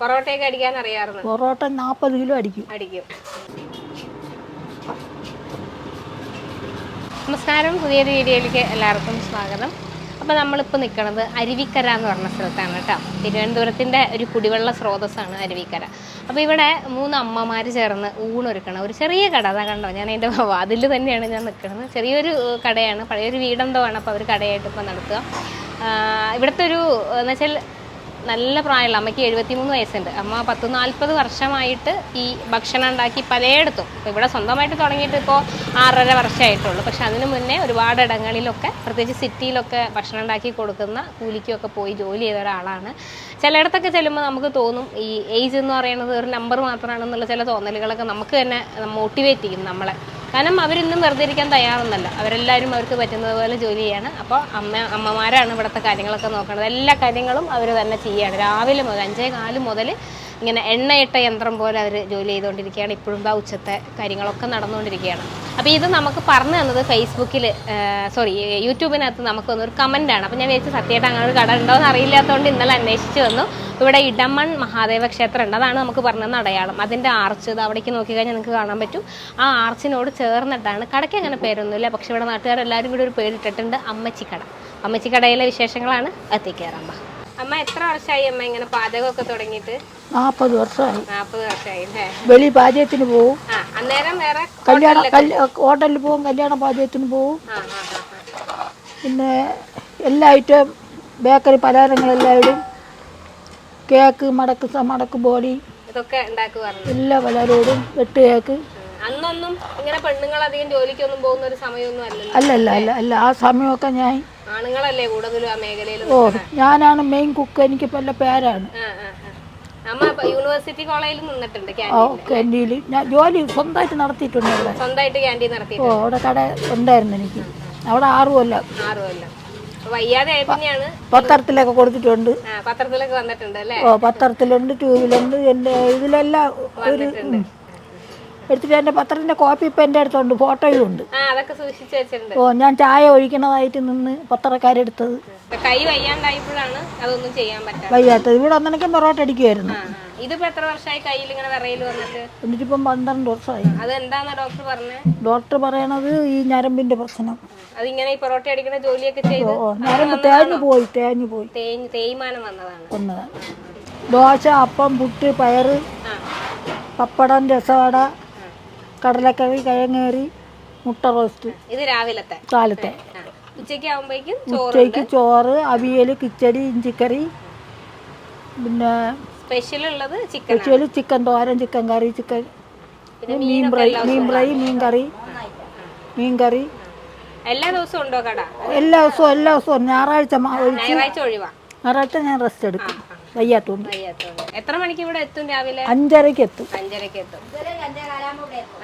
പൊറോട്ടയൊക്കെ അടിക്കാൻ അറിയാറുണ്ട് പൊറോട്ട നാൽപ്പത് കിലോ അടിക്കും. അടിക്കും. നമസ്കാരം. പുതിയൊരു വീഡിയോയിലേക്ക് എല്ലാവർക്കും സ്വാഗതം. അപ്പോൾ നമ്മളിപ്പോൾ നിൽക്കുന്നത് അരുവിക്കര എന്ന് പറഞ്ഞ സ്ഥലത്താണ് കേട്ടോ. തിരുവനന്തപുരത്തിന്റെ ഒരു കുടിവെള്ള സ്രോതസ്സാണ് അരുവിക്കര. അപ്പോൾ ഇവിടെ മൂന്ന് അമ്മമാർ ചേർന്ന് ഊണൊരുക്കണം. ഒരു ചെറിയ കട അതാ കണ്ടോ? ഞാൻ അതിന്റെ വാതിൽ തന്നെയാണ് ഞാൻ നിൽക്കുന്നത് ചെറിയൊരു കടയാണ്. പഴയൊരു വീടെന്തോ ആണ്. അപ്പോൾ അവർ കടയായിട്ട് ഇപ്പോൾ നടത്തുക. ഇവിടുത്തെ ഒരു എന്ന് വെച്ചാൽ നല്ല പ്രായമുള്ള അമ്മയ്ക്ക് എഴുപത്തിമൂന്ന് വയസ്സുണ്ട്. അമ്മ പത്ത് നാൽപ്പത് വർഷമായിട്ട് ഈ ഭക്ഷണം ഉണ്ടാക്കി പലയിടത്തും. ഇപ്പോൾ ഇവിടെ സ്വന്തമായിട്ട് തുടങ്ങിയിട്ട് ഇപ്പോൾ ആറര വർഷമായിട്ടുള്ളൂ. പക്ഷെ അതിനു മുന്നേ ഒരുപാട് ഇടങ്ങളിലൊക്കെ പ്രത്യേകിച്ച് സിറ്റിയിലൊക്കെ ഭക്ഷണം ഉണ്ടാക്കി കൊടുക്കുന്ന കൂലിക്കൊക്കെ പോയി ജോലി ചെയ്ത ഒരാളാണ്. ചിലയിടത്തൊക്കെ ചെല്ലുമ്പോൾ നമുക്ക് തോന്നും ഈ ഏജ് എന്ന് പറയുന്നത് ഒരു നമ്പർ മാത്രമാണെന്നുള്ള ചില തോന്നലുകളൊക്കെ നമുക്ക് തന്നെ മോട്ടിവേറ്റ് ചെയ്യും നമ്മളെ. കാരണം അവരൊന്നും വെറുതെ ഇരിക്കാൻ തയ്യാറൊന്നല്ല അവരെല്ലാവരും അവർക്ക് പറ്റുന്നത് പോലെ ജോലി ചെയ്യാണ്. അപ്പോൾ അമ്മ അമ്മമാരാണ് ഇവിടുത്തെ കാര്യങ്ങളൊക്കെ നോക്കുന്നത്. എല്ലാ കാര്യങ്ങളും അവർ തന്നെ ചെയ്യാണ് രാവിലെ മുതൽ അഞ്ചേ കാൽ മുതൽ ഇങ്ങനെ എണ്ണയിട്ട യന്ത്രം പോലെ അവർ ജോലി ചെയ്തുകൊണ്ടിരിക്കുകയാണ്. ഇപ്പോഴും ആ ഉച്ചത്തെ കാര്യങ്ങളൊക്കെ നടന്നുകൊണ്ടിരിക്കുകയാണ്. അപ്പോൾ ഇത് നമുക്ക് പറഞ്ഞു തന്നത് ഫേസ്ബുക്കിൽ സോറി യൂട്യൂബിനകത്ത് നമുക്ക് വന്നൊരു കമന്റാണ് അപ്പോൾ ഞാൻ വിചാരിച്ചു സത്യമായിട്ട് അങ്ങനെ ഒരു കട ഉണ്ടോ എന്ന് അറിയില്ലാത്തതുകൊണ്ട് ഇന്നലെ അന്വേഷിച്ച് വന്നു. ഇവിടെ ഇടമൺ മഹാദേവ ക്ഷേത്രം ഉണ്ട് അതാണ് നമുക്ക് പറഞ്ഞതെന്ന് അടയാളം. അതിന്റെ ആർച്ച് ഇത് അവിടേക്ക് നോക്കിക്കഴിഞ്ഞാൽ നിങ്ങൾക്ക് കാണാൻ പറ്റും. ആ ആർച്ചിനോട് ചേർന്നിട്ടാണ്. കടയ്ക്ക് അങ്ങനെ പേരൊന്നുമില്ല. പക്ഷേ ഇവിടെ നാട്ടുകാരെല്ലാവരും കൂടി ഒരു പേരിട്ടിട്ടുണ്ട് അമ്മച്ചിക്കട. അമ്മച്ചിക്കടയിലെ വിശേഷങ്ങളാണ്. എത്തിക്കേറാമ്പ അമ്മ എത്ര വർഷമായി അമ്മ ഇങ്ങനെ പാചകമൊക്കെ തുടങ്ങിയിട്ട്? നാൽപ്പത് വർഷമായി. നാൽപ്പത് വർഷമായി അല്ലേ? വെളി പാചകത്തിന് പോവും. ആ അന്നേരം വേറെ കല്യാണ ഹോട്ടലിൽ പോവും കല്യാണ പാചകത്തിന് പോവും. പിന്നെ എല്ലാ ഐറ്റം ബേക്കറി പലഹാരങ്ങളെല്ലാം ഇടും. കേക്ക് മടക്ക് മടക്ക് ബോഡി ഇതൊക്കെ ഉണ്ടാക്കുക എല്ലാ പലഹാരവും ഇടും. വെട്ട് കേക്ക്. അന്നൊന്നും ഇങ്ങനെ പെണ്ണുങ്ങൾ അധികം ജോലിക്കൊന്നും പോകുന്ന ഒരു സമയമൊന്നും അല്ലല്ലോ. അല്ല അല്ല അല്ല? ആ സമയമൊക്കെ ഞാൻ ആണുങ്ങളല്ലേ കൂടുതലും ആ മേഖലയിൽ ഓ ഞാനാണ് മെയിൻ കുക്ക് എനിക്ക് പല പേരാണ്. അമ്മ യൂണിവേഴ്സിറ്റി കോളേജിൽ നിന്നിട്ടുണ്ട് ക്യാന്റീൻ ക്യാന്റീനിൽ ഞാൻ ജോലി സ്വന്തമായിട്ട് നടത്തിയിട്ടുണ്ട് അവിടെ സ്വന്തമായിട്ട് ക്യാന്റീൻ നടത്തി ഓ അവിടെ കട ഉണ്ടായിരുന്നു എനിക്ക്. അവിടെ ആറു കൊല്ലം. ആറു കൊല്ലം. വയ്യാതെ ആയ പിന്നെയാണ്? പത്രത്തിലൊക്കെ കൊടുത്തിട്ടുണ്ട്. പത്രത്തിലൊക്കെ വന്നിട്ടുണ്ട് അല്ലേ? ഓ പത്രത്തിലുണ്ട് ട്യൂബിലുണ്ട് എന്റെ ഇതിലെല്ലാം ഒരു. എടുത്തിട്ട് എന്റെ പത്രത്തിന്റെ കോപ്പി ഇപ്പം എന്റെ അടുത്തുണ്ട് ഫോട്ടോയും ഉണ്ട്. അതൊക്കെ സൂക്ഷിച്ചു വെച്ചിട്ടുണ്ട്. ഓ ഞാൻ ചായ ഒഴിക്കണതായിട്ട് നിന്ന് പത്രക്കാരെടുത്തത്. കൈ വയ്യാണ്ടായപ്പോഴാണ് അതൊന്നും ചെയ്യാൻ പറ്റാ വയ്യാത്തത്. ഇവിടെ ഒന്നിനൊക്കെ പൊറോട്ട അടിക്കുമായിരുന്നു. ഇതിപ്പോ എത്ര വർഷമായി കയ്യിൽ ഇങ്ങനെ വിറയിൽ വന്നിട്ട്? എന്നിട്ടിപ്പം പന്ത്രണ്ട് വർഷമായി. അത് എന്താന്നാ ഡോക്ടർ പറഞ്ഞേ? ഡോക്ടർ പറയണത് ഈ ഞരമ്പിന്റെ പ്രശ്നം. അതിങ്ങനെ ഈ പൊറോട്ട അടിക്കുന്ന ജോലിയൊക്കെ ചെയ്ത് ഞരമ്പ് തേഞ്ഞു പോയി തേഞ്ഞു പോയി. തേയ്മാനം വന്നതാണ്. ഒന്നതാണ് ദോശ അപ്പം പുട്ട് പയറ് പപ്പടം രസവട കടലക്കറി കിഴങ്ങേറി മുട്ട റോസ്റ്റ്. ഇത് രാവിലത്തെ? കാലത്തെ ഉച്ചയ്ക്ക് ആകുമ്പോഴേക്കും ചോറ് ഉച്ചയ്ക്ക് ചോറ് അവിയൽ കിച്ചടി ഇഞ്ചിക്കറി പിന്നെ സ്പെഷ്യൽ ഉള്ളത് ചിക്കൻ ഉച്ചയിൽ ചിക്കൻ തോരൻ ചിക്കൻ കറി ചിക്കൻ മീൻ ഫ്രൈ മീൻ ഫ്രൈ മീൻ കറി മീൻ കറി. എല്ലാ ദിവസവും ഉണ്ടോ കട? എല്ലാ ദിവസവും എല്ലാ ദിവസവും. ഞായറാഴ്ച ഒഴിച്ച് ഞായറാഴ്ച ഞാൻ റെസ്റ്റ് എടുക്കും. വയ്യാത്തോണ്ട്. വയ്യാത്തോണ്ട്. എത്ര മണിക്ക് ഇവിടെ എത്തും രാവിലെ? അഞ്ചരയ്ക്ക് എത്തും. അഞ്ചരക്ക് എത്തും.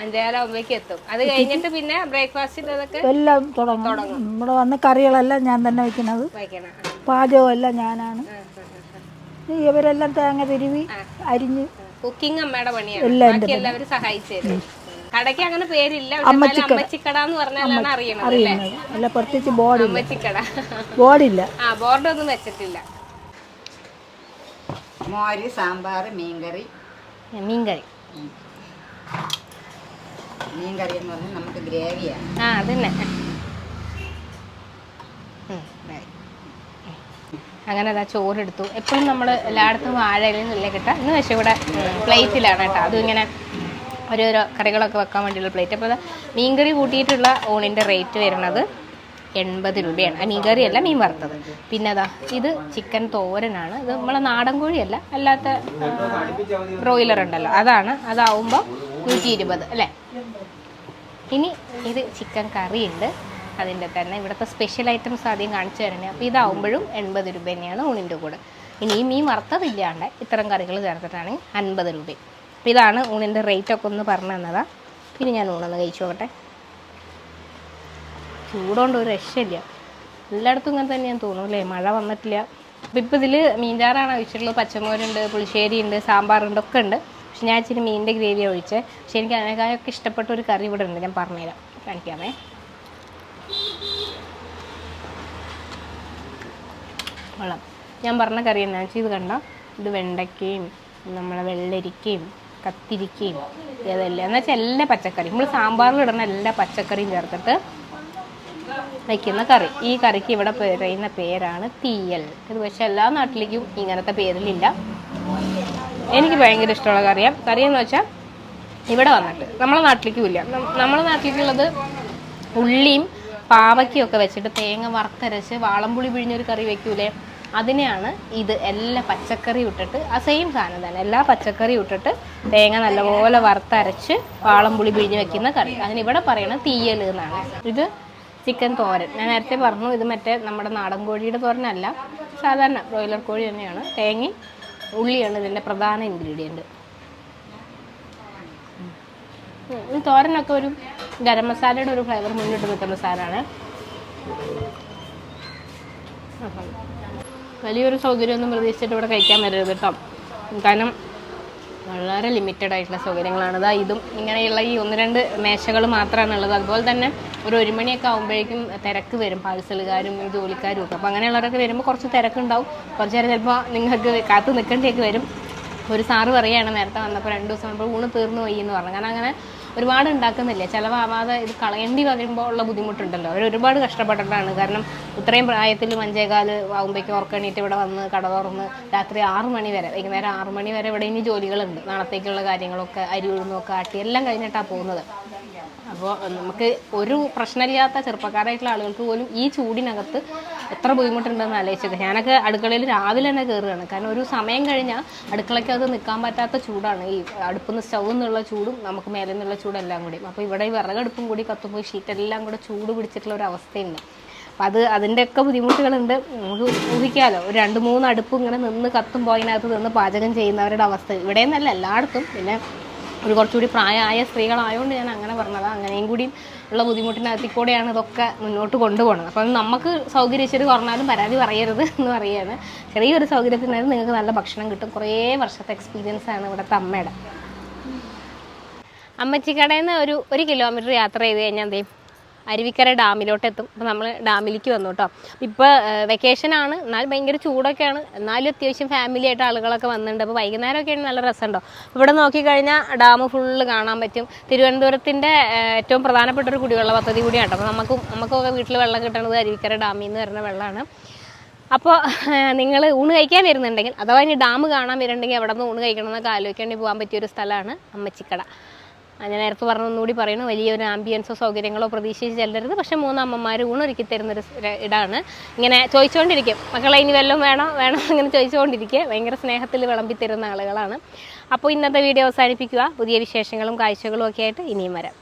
അഞ്ചേകാലാകുമ്പോഴേക്ക് എത്തും. അത് കഴിഞ്ഞിട്ട് പിന്നെ ബ്രേക്ക്ഫാസ്റ്റ് അതൊക്കെ എല്ലാം തുടങ്ങും. ഇവിടെ വന്ന കറികളെല്ലാം ഞാൻ തന്നെ വെക്കുന്നത് വയ്ക്കണം. പാചകമെല്ലാം ഞാനാണ്. ഇവരെല്ലാം തേങ്ങ തിരുവി അരിഞ്ഞ്. കുക്കിംഗ് അമ്മയുടെ പണിയാണ്. എല്ലാവരും സഹായിച്ചു തരും. കടയ്ക്ക് അങ്ങനെ പേരില്ല. അമ്മച്ചിക്കട. എന്ന് പറഞ്ഞാലാണ് അറിയണത് അല്ലേ? അല്ല പ്രത്യേകിച്ച് ബോർഡില്ല. അമ്മച്ചിക്കട. ബോർഡില്ല. ആ ബോർഡൊന്നും വെച്ചിട്ടില്ല. മോര് സാമ്പാർ മീൻകറി. മീൻകറി. മീൻകറി എന്ന് പറഞ്ഞാൽ നമുക്ക് ഗ്രേവിയാണ്. ആ അതന്നെ. അങ്ങനെ അതാ ചോറെടുത്തു. എപ്പോഴും നമ്മൾ എല്ലായിടത്തും വാഴയിലും നല്ല കിട്ടുക ഇന്ന് പക്ഷേ ഇവിടെ പ്ലേറ്റിലാണ് കേട്ടോ. അതും ഇങ്ങനെ ഓരോരോ കറികളൊക്കെ വെക്കാൻ വേണ്ടിയുള്ള പ്ലേറ്റ്. അപ്പോൾ മീൻകറി കൂട്ടിയിട്ടുള്ള ഓണിന്റെ റേറ്റ് വരുന്നത് എൺപത് രൂപയാണ്. മീൻ കറിയല്ല അല്ല മീൻ വറുത്തത്. പിന്നെ അതാ ഇത് ചിക്കൻ തോരനാണ്. ഇത് നമ്മളെ നാടൻ കോഴിയല്ല അല്ലാത്ത ബ്രോയിലർ ഉണ്ടല്ലോ. അതാണ് അതാവുമ്പോൾ നൂറ്റി ഇരുപത് അല്ലേ? ഇനി ഇത് ചിക്കൻ കറിയുണ്ട്. അതിന്റെ തന്നെ ഇവിടുത്തെ സ്പെഷ്യൽ ഐറ്റംസ് ആദ്യം കാണിച്ചു തരണേ. അപ്പോൾ ഇതാവുമ്പോഴും എൺപത് രൂപ തന്നെയാണ് ഊണിന്റെ കൂടെ. ഇനി ഈ മീൻ വറുത്തതില്ലാണ്ട് ഇത്തരം കറികൾ ചേർത്തിട്ടാണെങ്കിൽ അൻപത് രൂപ. അപ്പോൾ ഇതാണ് ഊണിന്റെ റേറ്റ് ഒക്കെ ഒന്ന് പറഞ്ഞു തന്നതാണ് പിന്നെ ഞാൻ ഊണൊന്ന് കഴിച്ചു നോക്കട്ടെ. ചൂടുകൊണ്ട് ഒരു രക്ഷയില്ല. എല്ലായിടത്തും ഇങ്ങനെ തന്നെയാണ് തോന്നുന്നു അല്ലേ? മഴ വന്നിട്ടില്ല. അപ്പോൾ ഇപ്പോൾ ഇതിൽ മീൻചാറാണ് ഒഴിച്ചിട്ടുള്ളത് പച്ചമോരുണ്ട് പുളിശ്ശേരി ഉണ്ട് സാമ്പാറുണ്ട് ഒക്കെ ഉണ്ട്. പക്ഷെ ഞാൻ ഇച്ചിരി മീനിന്റെ ഗ്രേവി ഒഴിച്ച്. പക്ഷെ എനിക്ക് അതിനേക്കാളൊക്കെ ഇഷ്ടപ്പെട്ട ഒരു കറി ഇവിടെ ഉണ്ട്. ഞാൻ പറഞ്ഞുതരാം. കാണിക്കാമേ. വെള്ളം ഞാൻ പറഞ്ഞ കറി എന്നാ? ഇത് കണ്ട? ഇത് വെണ്ടയ്ക്കയും നമ്മളെ വെള്ളരിക്കയും കത്തിരിക്കയും ഇതെല്ലാം. എന്ന് വെച്ചാൽ എല്ലാ പച്ചക്കറിയും. നമ്മൾ സാമ്പാറിലിടുന്ന എല്ലാ പച്ചക്കറിയും ചേർത്തിട്ട് വയ്ക്കുന്ന കറി. ഈ കറിക്ക് ഇവിടെ പറയുന്ന പേരാണ് തീയൽ. ഇത് പക്ഷേ എല്ലാ നാട്ടിലേക്കും ഇങ്ങനത്തെ പേരിലില്ല. എനിക്ക് ഭയങ്കര ഇഷ്ടമുള്ള കറിയാണ് കറി എന്ന് വെച്ചാൽ ഇവിടെ വന്നിട്ട്. നമ്മളെ നാട്ടിലേക്കും ഇല്ല. നമ്മളെ നാട്ടിലേക്കുള്ളത് ഉള്ളിയും പാവയ്ക്കും ഒക്കെ വെച്ചിട്ട് തേങ്ങ വറുത്തരച്ച് വാളംപുളി പിഴിഞ്ഞൊരു കറി വെക്കൂലേ? അതിനെയാണ് ഇത് എല്ലാ പച്ചക്കറി ഇട്ടിട്ട് ആ സെയിം സാധനം തന്നെ. എല്ലാ പച്ചക്കറി ഇട്ടിട്ട് തേങ്ങ നല്ലപോലെ വറുത്തരച്ച് വാളംപുളി പിഴിഞ്ഞ് വെക്കുന്ന കറി. അതിന് ഇവിടെ പറയണത് തീയൽ എന്നാണ്. ഇത് ചിക്കൻ തോരൻ. ഞാൻ നേരത്തെ പറഞ്ഞു ഇത് മറ്റേ നമ്മുടെ നാടൻ കോഴിയുടെ തോരനല്ല. സാധാരണ ബ്രോയിലർ കോഴി തന്നെയാണ്. തേങ്ങയും ഉള്ളിയാണ് ഇതിന്റെ പ്രധാന ഇൻഗ്രീഡിയന്റ് ഈ തോരനൊക്കെ ഒരു ഗരം മസാലയുടെ ഒരു ഫ്ലേവർ മുന്നിട്ട് നിൽക്കുന്ന സാധനമാണ്. വലിയൊരു സൗകര്യമൊന്നും പ്രതീക്ഷിച്ചിട്ട് ഇവിടെ കഴിക്കാൻ വരരുത് കേട്ടോ. കാരണം വളരെ ലിമിറ്റഡ് ആയിട്ടുള്ള സൗകര്യങ്ങളാണ്. ഇതാ ഇതും ഇങ്ങനെയുള്ള ഈ ഒന്ന് രണ്ട് മേശകൾ മാത്രമാണ് ഉള്ളത് അതുപോലെ തന്നെ ഒരു ഒരു മണിയൊക്കെ ആകുമ്പോഴേക്കും തിരക്ക് വരും. പാഴ്സലുകാരും ജോലിക്കാരും ഒക്കെ. അപ്പോൾ അങ്ങനെയുള്ളവരൊക്കെ വരുമ്പോൾ കുറച്ച് തിരക്കുണ്ടാവും. കുറച്ച് നേരം ചിലപ്പോൾ നിങ്ങൾക്ക് കാത്തു നിൽക്കേണ്ടിയൊക്കെ വരും. ഒരു സാറ് പറയുകയാണ് നേരത്തെ വന്നപ്പോൾ രണ്ട് ദിവസം വന്നപ്പോൾ ഊണ് തീർന്നു പോയി എന്ന് പറഞ്ഞു. കാരണം അങ്ങനെ ഒരുപാട് ഉണ്ടാക്കുന്നില്ല? ചിലവാവാതെ ഇത് കളയേണ്ടി വരുമ്പോൾ ഉള്ള ബുദ്ധിമുട്ടുണ്ടല്ലോ. അവർ ഒരുപാട് കഷ്ടപ്പെട്ടിട്ടാണ്. കാരണം ഇത്രയും പ്രായത്തിൽ മഞ്ചേകാൽ ആകുമ്പോഴേക്കും ഉറക്കണീറ്റ് ഇവിടെ വന്ന് കട തുറന്ന് രാത്രി ആറ് മണി വരെ വൈകുന്നേരം ആറ് മണി വരെ ഇവിടെ ഇനി ജോലികളുണ്ട്. നാളത്തേക്കുള്ള കാര്യങ്ങളൊക്കെ അരി ഉഴുന്നൊക്കെ ആട്ടി എല്ലാം കഴിഞ്ഞിട്ടാണ് പോകുന്നത്. അപ്പോൾ നമുക്ക് ഒരു പ്രശ്നമില്ലാത്ത ചെറുപ്പക്കാരായിട്ടുള്ള ആളുകൾക്ക് പോലും ഈ ചൂടിനകത്ത് എത്ര ബുദ്ധിമുട്ടുണ്ടെന്ന് ആലോചിച്ചത്. ഞാനൊക്കെ അടുക്കളയിൽ രാവിലെ തന്നെ കയറുകയാണ് കാരണം ഒരു സമയം കഴിഞ്ഞാൽ അടുക്കളയ്ക്ക് അത് നിൽക്കാൻ പറ്റാത്ത ചൂടാണ്. ഈ അടുപ്പിൽ നിന്ന് സ്റ്റൗ എന്നുള്ള ചൂടും നമുക്ക് മേലെ നിന്നുള്ള ചൂടും എല്ലാം കൂടി. അപ്പോൾ ഇവിടെ ഈ വിറകടുപ്പും കൂടി കത്തുമ്പോൾ ഷീറ്റെല്ലാം കൂടെ ചൂട് പിടിച്ചിട്ടുള്ള ഒരു അവസ്ഥയുണ്ട്. അപ്പം അത് അതിന്റെയൊക്കെ ബുദ്ധിമുട്ടുകളുണ്ട്. നമുക്ക് ഊഹിക്കാമല്ലോ ഒരു രണ്ട് മൂന്ന് അടുപ്പ് ഇങ്ങനെ നിന്ന് കത്തുമ്പോൾ അതിനകത്ത് നിന്ന് പാചകം ചെയ്യുന്നവരുടെ അവസ്ഥ. ഇവിടെ നിന്നല്ല എല്ലായിടത്തും. പിന്നെ ഒരു കുറച്ചുകൂടി പ്രായമായ സ്ത്രീകളായതുകൊണ്ട് ഞാൻ അങ്ങനെ പറഞ്ഞത്. അങ്ങനെയും കൂടി ഉള്ള ബുദ്ധിമുട്ടിനകത്തിൽ കൂടെയാണ് ഇതൊക്കെ മുന്നോട്ട് കൊണ്ടുപോകുന്നത് അപ്പം നമുക്ക് സൗകര്യം ഇച്ചിരി കുറഞ്ഞാലും പരാതി പറയരുത് എന്ന് പറയുകയാണ് ചെറിയൊരു സൗകര്യത്തിനായാലും നിങ്ങൾക്ക് നല്ല ഭക്ഷണം കിട്ടും. കുറേ വർഷത്തെ എക്സ്പീരിയൻസ് ആണ് ഇവിടുത്തെ അമ്മയുടെ. അമ്മച്ചിക്കടയിൽ നിന്ന് ഒരു ഒരു കിലോമീറ്റർ യാത്ര ചെയ്ത് കഴിഞ്ഞാൽ എന്തേ അരുവിക്കര ഡാമിലോട്ട് എത്തും അപ്പോൾ നമ്മൾ ഡാമിലേക്ക് വന്നു കേട്ടോ ഇപ്പോൾ വെക്കേഷൻ ആണ്. എന്നാൽ ഭയങ്കര ചൂടൊക്കെയാണ്. എന്നാലും അത്യാവശ്യം ഫാമിലി ആയിട്ട് ആളുകളൊക്കെ വന്നിട്ടുണ്ട് അപ്പോൾ വൈകുന്നേരമൊക്കെയാണ് നല്ല രസമുണ്ടോ ഇവിടെ നോക്കിക്കഴിഞ്ഞാൽ ഡാം ഫുള്ള് കാണാൻ പറ്റും. തിരുവനന്തപുരത്തിന്റെ ഏറ്റവും പ്രധാനപ്പെട്ട ഒരു കുടിവെള്ള പദ്ധതി കൂടിയാണ്? അപ്പോൾ നമുക്ക് നമുക്കൊക്കെ വീട്ടിൽ വെള്ളം കിട്ടുന്നത് അരുവിക്കര ഡാമിൽ നിന്ന് വരുന്ന വെള്ളമാണ് അപ്പോൾ നിങ്ങൾ ഊണ് കഴിക്കാൻ വരുന്നുണ്ടെങ്കിൽ അഥവാ ഇനി ഡാം കാണാൻ വരുന്നുണ്ടെങ്കിൽ അവിടെ നിന്ന് ഊണ് കഴിക്കണം എന്നൊക്കെ ആലോചിക്കേണ്ടി പോകാൻ പറ്റിയൊരു സ്ഥലമാണ് അമ്മച്ചിക്കട. ഞാൻ നേരത്തെ പറഞ്ഞ ഒന്നുകൂടി പറയുന്നു വലിയൊരു ആംബിയൻസോ സൗകര്യങ്ങളോ പ്രതീക്ഷിച്ച് ചെല്ലരുത്. പക്ഷേ മൂന്ന് അമ്മമാർ ഊണൊരുക്കി തരുന്നൊരു ഇടാണ്. ഇങ്ങനെ ചോദിച്ചുകൊണ്ടിരിക്കും മക്കളെ ഇനി വല്ലതും വേണോ? വേണോ ഇങ്ങനെ ചോദിച്ചുകൊണ്ടിരിക്കുക ഭയങ്കര സ്നേഹത്തിൽ വിളമ്പി തരുന്ന ആളുകളാണ്. അപ്പോൾ ഇന്നത്തെ വീഡിയോ അവസാനിപ്പിക്കുക. പുതിയ വിശേഷങ്ങളും കാഴ്ചകളും ഒക്കെ ആയിട്ട് ഇനിയും വരാം.